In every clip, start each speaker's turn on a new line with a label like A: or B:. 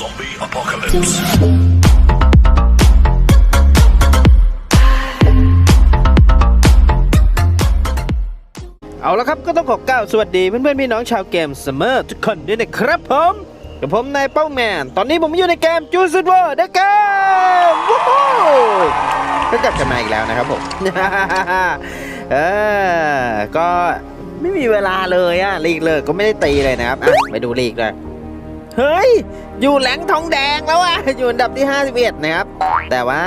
A: Zombie apocalypse.
B: เอาละครับก็ต้องขอกล่าวสวัสดีเพื่อนๆพี่น้องชาวเกมเสมอทุกคนด้วยนะครับผมกับผมนายเป้าแมน ตอนนี้ผมอยู่ในเกมจูซิดวอร์เดอะเกมวู้ฮู้ก็กลับกันมาอีกแล้วนะครับผมเออก็ไม่มีเวลาเลยอะลีกเลยก็ไม่ได้ตีเลยนะครับไปดูลีกเลย เฮ้ย อยู่แหลงทองแดงแล้วอะอยู่อันดับที่ 51 นะครับ แต่ว่า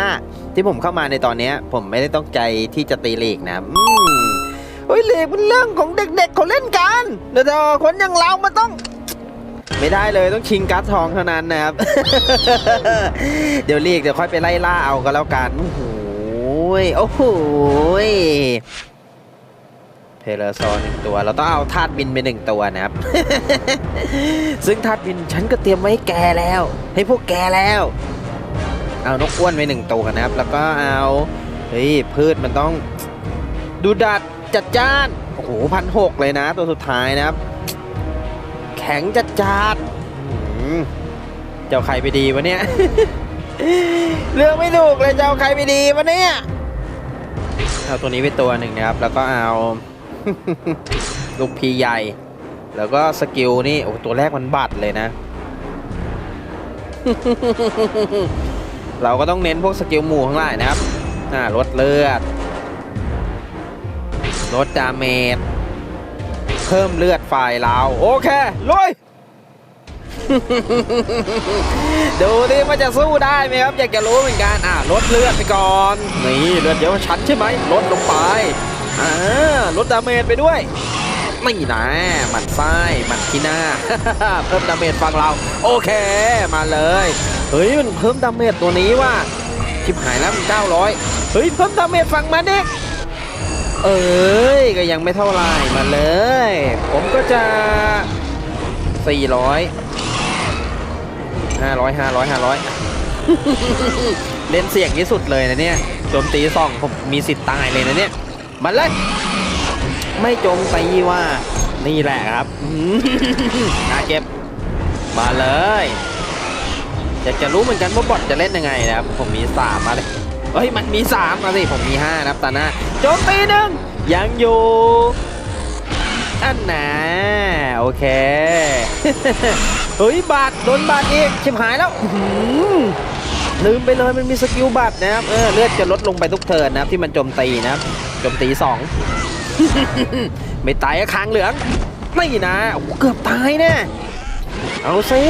B: ที่ผมเข้ามาในตอนนี้ผมไม่ได้ต้องใจที่จะตีเลกนะอืมเฮ้ยเลกเป็นเรื่องของเด็กๆเขาเล่นกันเดี๋ยวคนอย่างเรามันต้องไม่ได้เลยต้องชิงการ์ดทองเท่านั้นนะครับ เดี๋ยวเรียกเดี๋ยวค่อยไปไล่ล่าเอาก็แล้วกัน โอ้โหยโอ้โห ยเพลโซหนึ่งตัว เราต้องเอาธาตุบินไปหนึ่งตัวนะครับ ซึ่งธาตุบินฉันก็เตรียมไว้ให้แกแล้ว ให้พวกแกแล้ว เอานกอ้วนไปหนึ่งตัวนะครับ แล้วก็เอาเฮ้ยพืชมันต้องดูดัดจัดจ้าน โอ้โหพันหกเลยนะ ตัวสุดท้ายนะครับ แข็งจัดจ้านอื้อหือเจ้าใครไปดีวะเนี่ย เรื่องไม่ถูกเลยเจ้าใครไปดีวะเนี่ย เอาตัวนี้ไปตัวหนึ่งนะครับ แล้วก็เอา ลูกพีใหญ่ แล้วก็สกิลนี่โอ้ตัวแรกมันบัดเลยนะ เราก็ต้องเน้นพวกสกิลหมู่ข้างหลายนะครับอ่าลดเลือดลดดาเมจเพิ่มเลือดฝ่ายเราโอเคลุยดูดิมันจะสู้ได้ไหมครับ อยากจะรู้เหมือนกันอะลดเลือดไปก่อน นี่เลือดเยอะชัดใช่ไหมลดลงไป อ่าลดดาเมจไปด้วยไม่นะมันไส้มันที่หน้า เพิ่มดาเมจฟังเรา โอเคมาเลย เฮ้ยมันเพิ่มดาเมจตัวนี้ว่ะชิบหายแล้วมัน900เฮ้ยเพิ่มดาเมจฟังมาเด็กเอ้ยก็ยังไม่เท่าไหร่มาเลย ผมก็จะ400 500 500 500เล่นเสี่ยงที่สุดเลยนะเนี่ยโจมตีสองผมมีสิทธิ์ตายเลยนะเนี่ย มาเลย ไม่จมตีว่า นี่แหละครับน่าเก็บ มาเลย อยากจะรู้เหมือนกันว่าบอทจะเล่นยังไงนะครับ ผมมีสามมาเลยเฮ้ย มันมีสามมาสิ ผมมีห้านะครับตาหน้าโจมตีหนึ่งยังอยู่อันน่ะโอเค เฮ้ยบาดโดนบาดอีกชิบหายแล้วลืมไปเลยมันมีสกิลบาดนะครับเออเลือดจะลดลงไปทุกเทิร์นนะครับที่มันโจมตีนะครับ จมตีสองไม่ตายอะคางเหลืองไม่นะเกือบตายแน่เอาซิ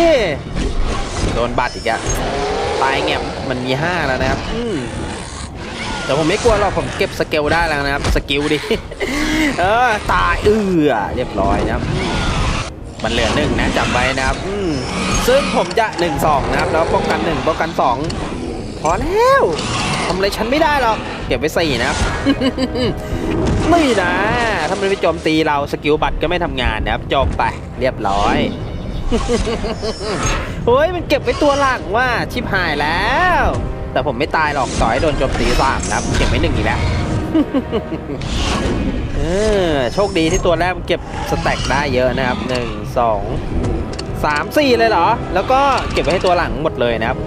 B: โดนบาดอีกอะตายแงบมันมี5แล้วนะครับแต่ผมไม่กลัวหรอกผมเก็บสเกลได้แล้วนะครับสกิลดิเออตายเอือเรียบร้อยนะครับ มันเหลือหนึ่งนะจำไว้นะครับซึ่งผมจะ1 2นะครับ แล้วป้องกัน1ป้องกัน2พอแล้วทำอะไรฉันไม่ได้หรอก เก็บไว้สี่นะครับไม่นะถ้ามันไปโจมตีเราสกิลบัตรก็ไม่ทำงานนะครับจบไปเรียบร้อยเฮ้ยมันเก็บไว้ตัวหลังว่าชิบหายแล้ว แต่ผมไม่ตายหรอกต่อให้โดนโจมตีสามนะครับเก็บไว้หนึ่งอีกแล้วเออโชคดีที่ตัวแรกมันเก็บสแต็กได้เยอะนะครับหนึ่งสองสามสี่เลยเหรอ แล้วก็เก็บไว้ให้ตัวหลังหมดเลยนะครับ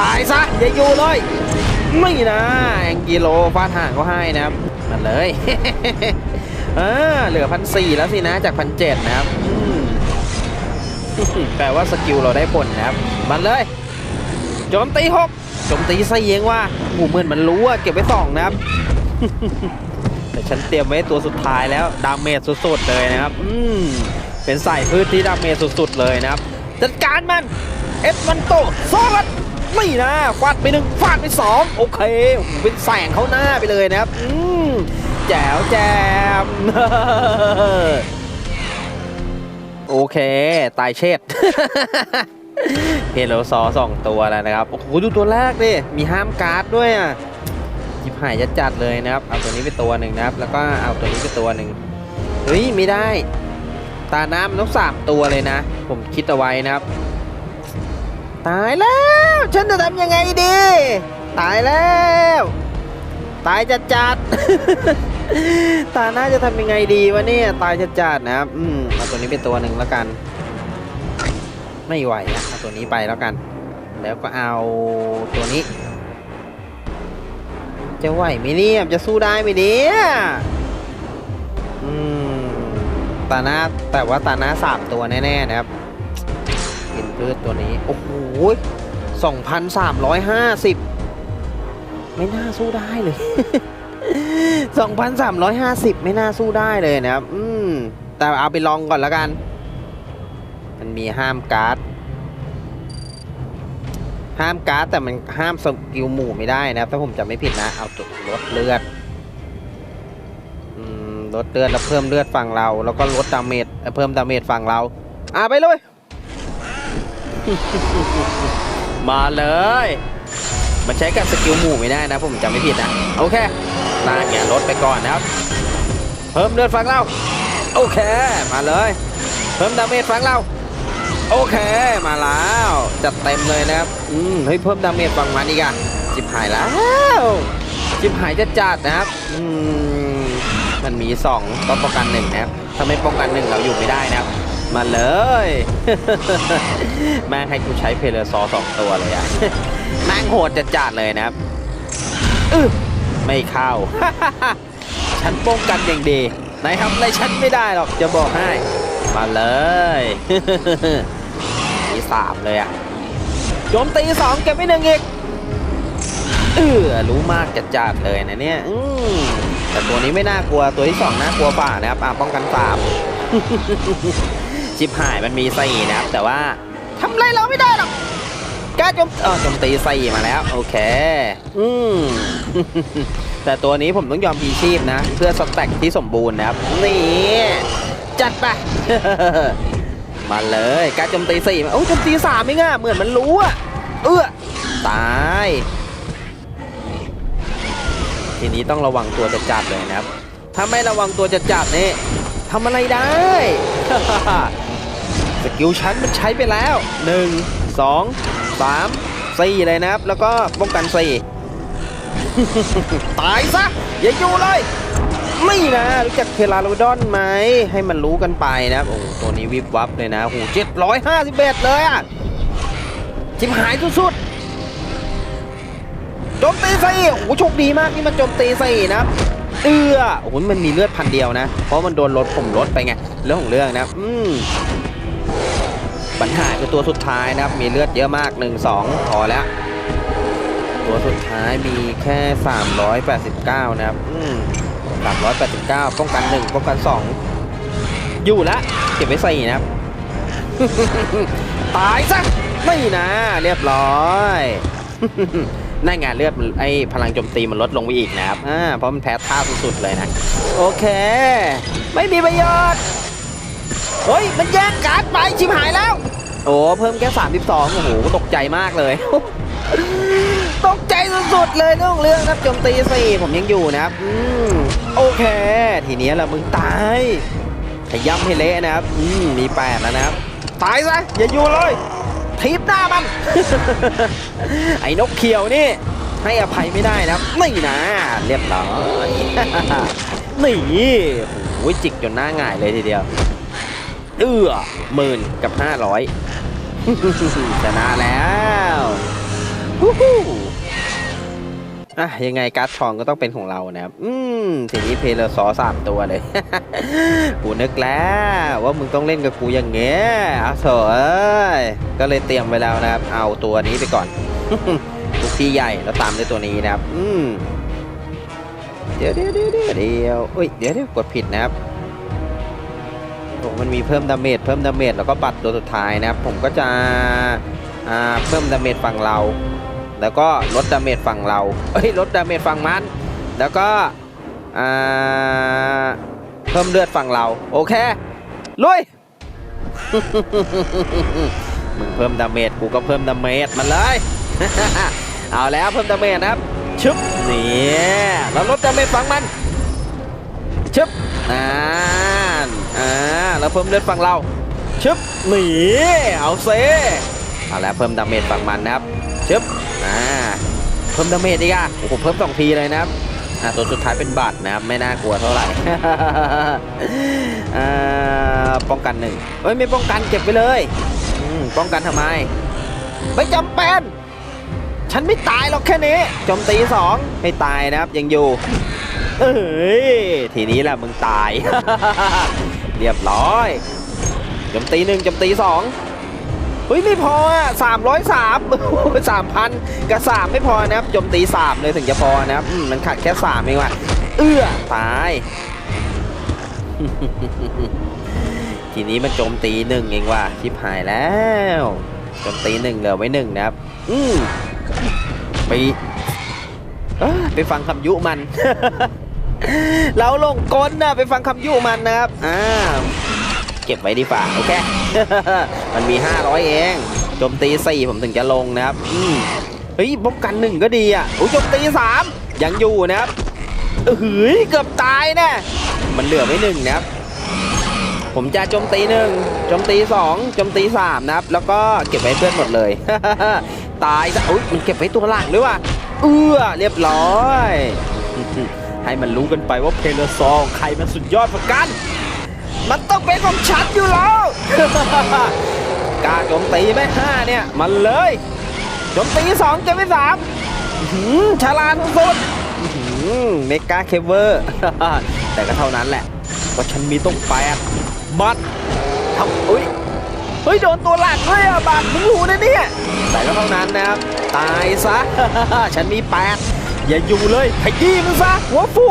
B: ตายซะอย่าอยู่เลย ไม่นะแองกิโลฟาดห่างก็ให้นะครับมาเลยเออเหลือพันสี่แล้วสินะจากพันเจ็ดนะครับแปลว่าสกิลเราได้ผลนะครับ มันเลยโจมตีหกโจมตีสี่เองว่าหูเหมือนมันรู้อะเก็บไว้สองนะครับ แต่ฉันเตรียมไว้ตัวสุดท้ายแล้วดาเมจสุดๆเลยนะครับ อืมเป็นใสายพืชที่ดาเมจสุดๆเลยนะครับ จัดการมัน เอสมันโตซอด ไม่นะฟาดไปหนึ่งฟาดไปสองโอเคเป็นแสงเข้าหน้าไปเลยนะครับอืมแจ๋วแจมโอเค ตายเชษเฮโลซอสองตัวแล้วนะครับโอ้โหดูตัวแรกดิมีห้ามการ์ดด้วยอะจิบหายจะจัดเลยนะครับ เอาตัวนี้ไปตัวหนึ่งนะครับ แล้วก็เอาตัวนี้ไปตัวหนึ่งเฮ้ยไม่ได้ ตาน้ำมันต้องสามตัวเลยนะ ผมคิดเอาไว้นะครับ ตายแล้ว ฉันจะทำยังไงดี ตายแล้ว ตายจัดจัดตาน่าจะทำยังไงดีวะเนี่ยตายจัดจัดนะครับอืมเอาตัวนี้เป็นตัวหนึ่งแล้วกัน ไม่ไหวอะเอาตัวนี้ไปแล้วกัน แล้วก็เอาตัวนี้ จะไหวไหมเนี่ยจะสู้ได้ไหมเนี่ยอืมตาหน้าแต่ว่าตาหน้าสามตัวแน่ๆนะครับ พืชตัวนี้ โอ้โหสองพันสามร้อยห้าสิบไม่น่าสู้ได้เลยสองพันสามร้อยห้าสิบไม่น่าสู้ได้เลยนะครับ อืม แต่เอาไปลองก่อนแล้วกัน มันมีห้ามการ์ด ห้ามการ์ดแต่มันห้ามสกิลหมู่ไม่ได้นะครับ ถ้าผมจำไม่ผิดนะ เอาตัวลดเลือดอืมลดเลือดแล้วเพิ่มเลือดฝั่งเรา แล้วก็ลดดาเมจเอ่อเพิ่มดาเมจฝั่งเรา อะไปเลย มาเลย มันใช้กับสกิลหมู่ไม่ได้นะผมจำไม่ผิดนะ โอเคลาเนี่ยลดไปก่อนนะครับ เพิ่มเลือดฝั่งเรา โอเค มาเลย เพิ่มดาเมจฝั่งเรา โอเค มาแล้วจัดเต็มเลยนะครับ อืม เฮ้ย เพิ่มดาเมจฝั่งมันอีกอะจิบหายแล้วจิบหายจะจัดนะครับ อืม มันมีสองต้องป้องกันหนึ่งนะครับ ถ้าไม่ป้องกันหนึ่งเราอยู่ไม่ได้นะครับ มาเลย แม่งให้กูใช้เพลซอสองตัวเลยอะแม่งโหดจะจัดเลยนะครับอึไม่เข้า ฉันป้องกันอย่างดีไหนทำอะไรฉันไม่ได้หรอกจะบอกให้ มาเลยมีสามเลยอะโจมตีสองเก็บไปหนึ่งอีกเออรู้มากจะจัดเลยนะเนี่ยแต่ตัวนี้ไม่น่ากลัวตัวที่สองน่ากลัวป่านะครับอะป้องกันสาม ชิบหายมันมีสี่นะครับ แต่ว่าทำอะไรเราไม่ได้หรอกกล้าโจมโจมตีสี่มาแล้ว โอเค อืมแต่ตัวนี้ผมต้องยอมพีชีพนะ เพื่อสแต็กที่สมบูรณ์นะครับ นี่ จัดไปมาเลยการโจมตีสี่มาโอ้โจมตีสามเองอะเหมือนมันรู้อะเอื้อตาย ทีนี้ต้องระวังตัวจะจัดเลยนะครับ ถ้าไม่ระวังตัวจะจัดนี่ทำอะไรได้ สกิลชั้นมันใช้ไปแล้ว 1 2 3 4 เลยนะครับ แล้วก็ป้องกัน 4 ตายซะ อย่าอยู่เลยไม่นะ รู้จักเคลาโรดอนไหม ให้มันรู้กันไปนะโอ้ตัวนี้วิบวับเลยนะโอ้โหเจ็ดร้อยห้าสิบเอ็ดเลยอะชิมหายสุดๆโจมตีใส่โอ้โหโชคดีมากนี่มันโจมตีใส่นะเอื้อโอ้โหมันมีเลือดพันเดียวนะ เพราะมันโดนรถผมลดไปไง เรื่องของเรื่องนะ อืม ปัญหาคือตัวสุดท้ายนะครับ มีเลือดเยอะมาก 1 2 พอแล้ว ตัวสุดท้ายมีแค่ 389 นะครับอืม389 ป้องกัน 1 ป้องกัน 2 อยู่ละเก็บไว้ใส่นะครับ ตายซะไม่นะ เรียบร้อยนั่นไงเลือดไอ้พลังโจมตีมันลดลงไปอีกนะครับ อ่า เพราะมันแพ้ท่าสุดๆเลยนะ โอเค ไม่มีประโยชน์ เฮ้ย มันแย่งการ์ดไปชิมหายแล้ว โอ้เพิ่มแค่32โอ้โหตกใจมากเลย ตกใจสุดๆเลยเรื่องเรื่องนะครับโจมตีสี่ผมยังอยู่นะครับอืมโอเค ทีนี้ละมึงตายขย้ำให้เละนะครับอืมมีแปดแล้วนะครับ ตายซะอย่าอยู่เลยทีบหน้ามัน ไอ้นกเขียวนี่ให้อภัยไม่ได้นะครับไม่นะเรียบร้อย นี่โอ้ยจิกจนหน้าง่ายเลยทีเดียว เอื้อหมื่นกับห้าร้อยชนะแล้วอะยังไงการ์ดทองก็ต้องเป็นของเรานะครับ อืมทีนี้เพลซอสามตัวเลย กูนึกแล้วว่ามึงต้องเล่นกับกูอย่างเงี้ยอะโถเอ้ยก็เลยเตรียมไว้แล้วนะครับ เอาตัวนี้ไปก่อนลูกพี่ใหญ่แล้วตามด้วยตัวนี้นะครับ อืมเดี๋ยวเดี๋ยวเดี๋ยวเดี๋ยวเอ้ยเดี๋ยวเดี๋ยวกดผิดนะครับ ผมมันมีเพิ่มดาเมจเพิ่มดาเมจแล้วก็บัตรตัวสุดท้ายนะครับผมก็จะเพิ่มดาเมจฝั่งเรา แล้วก็ลดดาเมจฝั่งเราเอ้ยลดดาเมจฝั่งมัน แล้วก็เพิ่มเลือดฝั่งเรา โอเคลุยมึงเพิ่มดาเมจกูก็เพิ่มดาเมจมันเลยเอาแล้วเพิ่มดาเมจนะครับชึบนี่แล้วลดดาเมจฝั่งมันชึบอ่า นอ่าแล้วเพิ่มเลือดฝั่งเราชึบหนีเอาเซเอาแล้วเพิ่มดาเมจฝั่งมันนะครับชึบอ่าเพิ่มดาเมจอีกอะโอ้โหเพิ่มสองทีเลยนะครับอ่าตัวสุดท้ายเป็นบัตรนะครับไม่น่ากลัวเท่าไหร่อ่าป้องกันหนึ่งเอ้ยไม่ป้องกันเก็บไปเลยป้องกันทำไม ไม่จำเป็นฉันไม่ตายหรอกแค่นี้โจมตีสองไม่ตายนะครับยังอยู่ เอ้ยทีนี้แหละมึงตาย เรียบร้อยจมตีหนึ่งจมตีสองเฮ้ยไม่พออะสามร้อยสามสามพันกับสามไม่พอนะครับจมตีสามเลยถึงจะพอนะครับมันขาดแค่สามเองว่ะเอื้อตาย ทีนี้มันโจมตีหนึ่งเองว่ะชิบหายแล้วโจมตีหนึ่งเหลือไว้หนึ่งนะครับ อืมไปไปฟังคำยุมัน เราลงกลนะไปฟังคำยุมันนะครับ อ่า เก็บไว้ดีฝ่าโอเค มันมี 500 เองโจมตี4ผมถึงจะลงนะครับอืมเฮ้ยป้องกันหนึ่งก็ดีอะโอ้ยโจมตี3ยังอยู่นะครับเฮ้ยเกือบตายแน่มันเหลือไว้หนึ่งนะครับ ผมจะโจมตีหนึ่งโจมตีสองโจมตีสามนะครับ แล้วก็เก็บไว้เพื่อนหมดเลย ตายซะอุ้ยมันเก็บไว้ตัวหลังด้วยว่ะเอื้อเรียบร้อย ให้มันรู้กันไปว่าเพลซองใครมันสุดยอดกว่ากัน มันต้องเป็นของฉันอยู่แล้วกล้าโจมตีไหมห้าเนี่ย มันเลยโจมตีสองเก็บไว้สามฉลาดสุดเมกาเคเวอร์ แต่ก็เท่านั้นแหละเพราะฉันมีต้องแปดบัตรทำอุ้ยเฮ้ย โดนตัวหลักด้วยอะบาดมึงรู้นะเนี่ยแต่ก็เท่านั้นนะครับ ตายซะ ฉันมีแปด อย่าอยู่เลยขยี้มันซะหัวฟู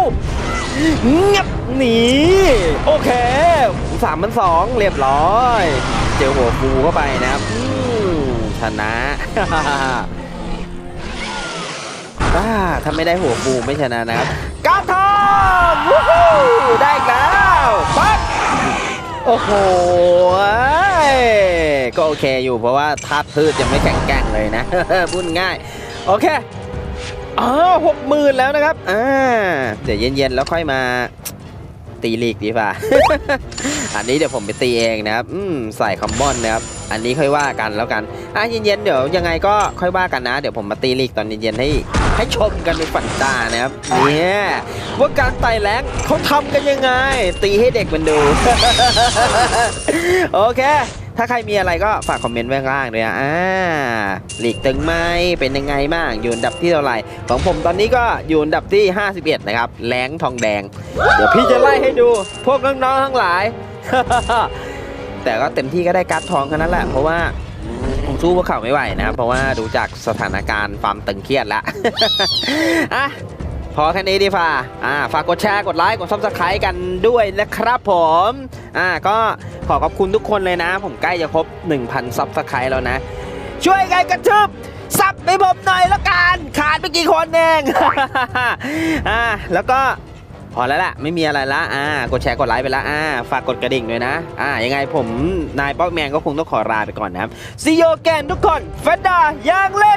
B: เงียบหนีโอเคสามมันสองเรียบร้อย เจอหัวฟูเข้าไปนะครับอืมชนะถ้าไม่ได้หัวฟูไม่ชนะนะครับกาทองวู้ฮู้ได้แล้วปั๊บโอ้โหก็โอเคอยู่เพราะว่าธาตุพืชยังไม่แข็งแกร่งเลยนะ พูดง่าย โอเค อ๋อหกหมื่นแล้วนะครับอ่าเดี๋ยวเย็นๆแล้วค่อยมาตีลีกดีกว่าอันนี้เดี๋ยวผมไปตีเองนะครับอืมใส่คอมมอนนะครับ อันนี้ค่อยว่ากันแล้วกัน อะเย็นๆเดี๋ยวยังไงก็ค่อยว่ากันนะ เดี๋ยวผมมาตีลีกตอนเย็นๆให้ให้ชมกันเป็นฝันตานะครับ เนี่ยว่าการไต่แรงเขาทำกันยังไง ตีให้เด็กมันดู โอเค ถ้าใครมีอะไรก็ฝากคอมเมนต์ไว้ข้างล่างเลยนะอ่าหลีกตึงไหมเป็นยังไงบ้างอยู่อันดับที่เท่าไหร่ของผมตอนนี้ก็อยู่อันดับที่ 51 นะครับแรงทองแดง เดี๋ยวพี่จะไล่ให้ดูพวกน้องๆทั้งหลาย แต่ก็เต็มที่ก็ได้การ์ดทองแค่นั้นแหละเพราะว่าผมสู้พวกเขาไม่ไหวนะครับ เพราะว่าดูจากสถานการณ์ความตึงเครียดแล้วอะพอแค่นี้ดีฟ่าอ่าฝากกดแชร์กดไลค์กดซับสไครต์กันด้วยนะครับผม อ่าก็ขอขอบคุณทุกคนเลยนะ ผมใกล้จะครบ 1,000ซับสไครต์แล้วนะ ช่วยกันกระทืบซับไปผมหน่อยละกันขาดไปกี่คนเองอ่าแล้วก็พอแล้วล่ะไม่มีอะไรละอ่ากดแชร์กดไลค์ไปละอ่าฝากกดกระดิ่งด้วยนะอ่ายังไงผมนายป๊อกแมนก็คงต้องขอลาไปก่อนนะครับซีโยแกนทุกคนเฟนดาย่างเล่